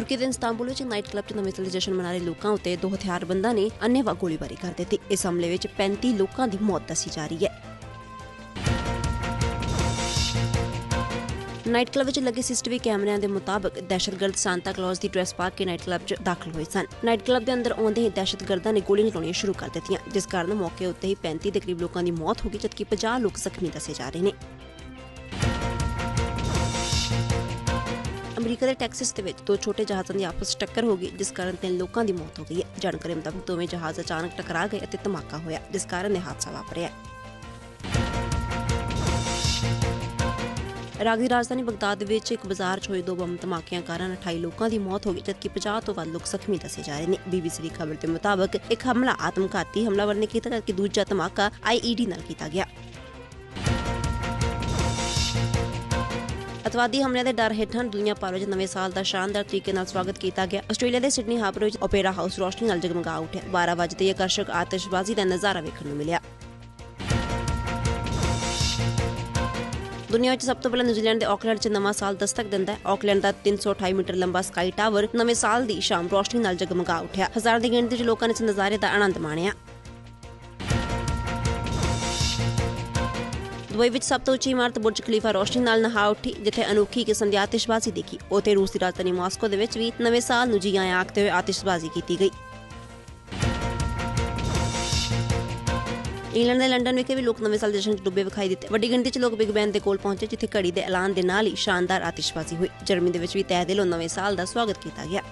ਤੁਰਕੀ ਦੇ ਇਸਤਾਂਬੁਲ ਵਿੱਚ ਨਾਈਟ ਕਲੱਬ 'ਚ ਨਵੇਂ ਸਾਲ ਦਾ ਜਸ਼ਨ ਮਨਾ ਰਹੇ ਲੋਕਾਂ ਉੱਤੇ ਦੋ ਹਥਿਆਰਬੰਦਾਂ ਨੇ ਅੰਨ੍ਹੇਵਾਹ ਗੋਲੀਬਾਰੀ ਕਰ ਦਿੱਤੀ। ਇਸ ਹਮਲੇ ਵਿੱਚ 35 ਲੋਕਾਂ ਦੀ ਮੌਤ ਦੱਸੀ ਜਾ ਰਹੀ ਹੈ। ਨਾਈਟ ਕਲੱਬ ਵਿੱਚ ਲੱਗੇ ਸੀਸੀਟੀਵੀ ਕੈਮਰਿਆਂ ਦੇ ਮੁਤਾਬਕ ਦਹਿਸ਼ਤਗਰਦ ਸਾਂਤਾ ਕਲੌਜ਼ ਦੀ ਡਰੈਸ ਪਾ ਕੇ ਨਾਈਟ ਕਲੱਬ 'ਚ ਦਾਖਲ ਹੋਏ ਸਨ। ਨਾਈਟ ਕਲੱਬ ਦੇ ਅੰਦਰ ਆਉਂਦੇ ਹੀ ਦਹਿਸ਼ਤਗਰਦਾਂ ਨੇ ਗੋਲੀਆਂ ਚਲਾਉਣੀਆਂ ਸ਼ੁਰੂ ਕਰ ਦਿੱਤੀਆਂ, ਜਿਸ ਕਾਰਨ ਮੌਕੇ ਉੱਤੇ ਹੀ 35 ਦੇ ਕਰੀਬ ਲੋਕਾਂ ਦੀ ਮੌਤ ਹੋ ਗਈ, ਜਦਕਿ 50 ਲੋਕ ਜ਼ਖਮੀ ਦੱਸੇ ਜਾ ਰਹੇ ਨੇ। ਅਮਰੀਕਾ ਦੇ ਟੈਕਸਸ ਦੇ ਵਿੱਚ ਦੋ ਛੋਟੇ ਜਹਾਜ਼ਾਂ ਦੀ ਆਪਸ 'ਚ ਟੱਕਰ ਹੋ ਗਈ, ਜਿਸ ਕਾਰਨ ਤਿੰਨ ਲੋਕਾਂ ਦੀ ਮੌਤ ਹੋ ਗਈ ਹੈ। ਜਾਣਕਾਰੀ ਮੁਤਾਬਕ ਦੋਵੇਂ ਜਹਾਜ਼ ਅਚਾਨਕ ਟਕਰਾ ਗਏ ਅਤੇ ਧਮਾਕਾ ਹੋਇਆ, ਜਿਸ ਕਾਰਨ ਇਹ ਹਾਦਸਾ ਵਾਪਰਿਆ। ਇਰਾਕ ਦੀ ਰਾਜਧਾਨੀ ਬਗਦਾਦ ਵਿੱਚ ਇੱਕ ਬਾਜ਼ਾਰ 'ਚ ਹੋਏ ਦੋ ਬੰਬ ਧਮਾਕਿਆਂ ਕਾਰਨ 28 ਲੋਕਾਂ ਦੀ ਮੌਤ ਹੋ ਗਈ, ਜਦਕਿ 50 ਤੋਂ ਵੱਧ ਲੋਕ ਜ਼ਖਮੀ ਦੱਸੇ ਜਾ ਰਹੇ ਨੇ। ਬੀਬੀਸੀ ਦੀ ਖਬਰ ਦੇ ਮੁਤਾਬਕ ਇੱਕ ਹਮਲਾ, ਆਤਮਘਾਤੀ ਹਮਲਾਵਰ ਨੇ ਕੀਤਾ, ਜਦਕਿ ਦੂਜਾ ਧਮਾਕਾ ਆਈਈਡੀ ਨਾਲ ਕੀਤਾ ਗਿਆ। ਅਤਵਾਦੀ ਹਮਲਿਆਂ ਦੇ ਡਰ ਹੇਠਾਂ ਦੁਨੀਆ ਭਰ ਵਿੱਚ ਨਵੇਂ ਸਾਲ ਦਾ ਸ਼ਾਨਦਾਰ ਤਰੀਕੇ ਨਾਲ ਸਵਾਗਤ ਕੀਤਾ ਗਿਆ। ਆਸਟ੍ਰੇਲੀਆ ਦੇ ਸਿਡਨੀ ਹਾਰਬਰ ਵਿੱਚ ਓਪੇਰਾ ਹਾਊਸ ਰੋਸ਼ਨੀ ਨਾਲ ਜਗਮਗਾ ਉੱਠਿਆ। 12 ਵਜੇ ਤੇ ਆਕਰਸ਼ਕ ਆਤਿਸ਼ਬਾਜ਼ੀ ਦਾ ਨਜ਼ਾਰਾ ਵੇਖਣ ਨੂੰ ਮਿਲਿਆ। ਦੁਨੀਆ ਵਿੱਚ ਸਭ ਤੋਂ ਪਹਿਲਾਂ ਨਿਊਜ਼ੀਲੈਂਡ ਦੇ ਆਕਲੈਂਡ 'ਚ ਨਵਾਂ ਸਾਲ ਦਸਤਕ ਦਿੰਦਾ ਹੈ। ਆਕਲੈਂਡ ਦਾ 328 ਮੀਟਰ ਲੰਬਾ ਸਕਾਈ ਟਾਵਰ ਨਵੇਂ ਸਾਲ ਦੀ ਸ਼ਾਮ ਰੋਸ਼ਨੀ ਨਾਲ ਜਗਮਗਾ ਉੱਠਿਆ। ਹਜ਼ਾਰਾਂ ਦੀ ਗਿਣਤੀ 'ਚ ਲੋਕਾਂ ਨੇ ਇਸ ਨਜ਼ਾਰੇ ਦਾ ਆਨੰਦ ਮਾਣਿਆ। ਦੁਬਈ ਵਿੱਚ ਸਭ ਤੋਂ ਉੱਚੀ ਇਮਾਰਤ ਬੁਰਜ ਖਲੀਫਾ ਰੋਸ਼ਨੀ ਨਾਲ ਨਹਾ ਉੱਠੀ ਜਿੱਥੇ ਅਨੋਖੀ ਕਿਸਮ ਦੀ ਆਤਿਸ਼ਬਾਜ਼ੀ ਦੇਖੀ ਉਥੇ ਰੂਸ ਦੀ ਰਾਜਧਾਨੀ ਮਾਸਕੋ ਦੇ ਵਿੱਚ ਵੀ ਨਵੇਂ ਸਾਲ ਨੂੰ ਜੀ ਆਇਆਂ ਆਖਦੇ ਹੋਏ ਆਤਿਸ਼ਬਾਜ਼ੀ ਕੀਤੀ ਗਈ ਇੰਗਲੈਂਡ ਦੇ ਲੰਡਨ ਵਿਖੇ ਵੀ ਲੋਕ ਨਵੇਂ ਸਾਲ ਦੇ ਜਸ਼ਨ 'ਚ ਡੁੱਬੇ ਵਿਖਾਈ ਦਿੱਤੇ ਵੱਡੀ ਗਿਣਤੀ 'ਚ ਲੋਕ ਬਿਗ ਬੈਨ ਦੇ ਕੋਲ ਪਹੁੰਚੇ ਜਿੱਥੇ ਘੜੀ ਦੇ ਐਲਾਨ ਦੇ ਨਾਲ ਹੀ ਸ਼ਾਨਦਾਰ ਆਤਿਸ਼ਬਾਜ਼ੀ ਹੋਈ ਜਰਮਨੀ ਦੇ ਵਿੱਚ ਵੀ ਤਹਿ ਦਿਲੋਂ ਨਵੇਂ ਸਾਲ ਦਾ ਸਵਾਗਤ ਕੀਤਾ ਗਿਆ